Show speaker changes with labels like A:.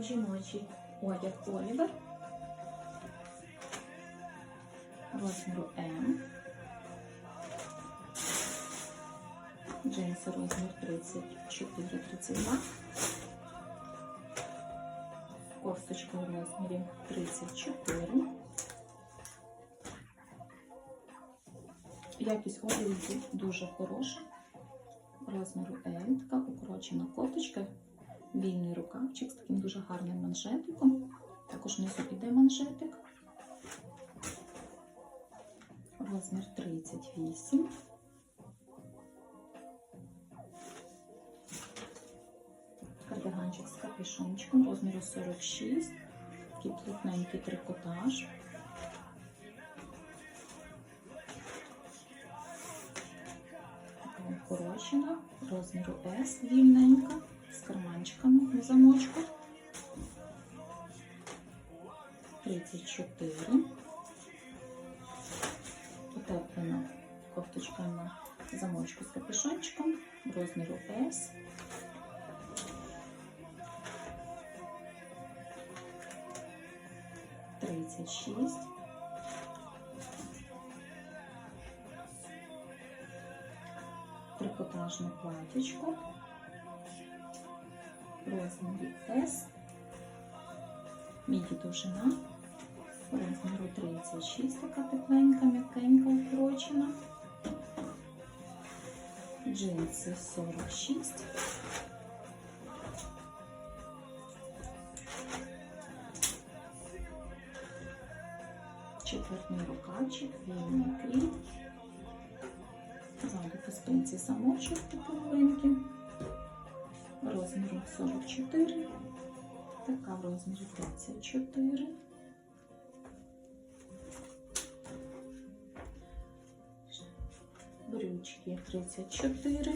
A: жіночий одяг Олівер розміру М. Джинси розмір 34-32. Кофточка у розмірі 34. Якість одягу дуже хороша. Розміру L, така укорочена кофточка, вільний рукавчик з таким дуже гарним манжетиком. Також внизу іде манжетик. Розмір 38. Кардиганчик з капюшончиком розміру 46. Такий плотненький трикотаж. Така укорочена, розміру S, вільненька, 34. Утеплена кофточка на замочку з капюшончиком розміру S. Тридцять шість. Трикотажне платічко. Розмірі S. Міді довжина. Розміру 36, така тепленька, м'якенька, укорочена. Джинси 46. Четвертний рукавчик, вільний крій. Ззаду по спинці замочок до половинки. Розміру 44. Така в розмірі 34. Брючки 34.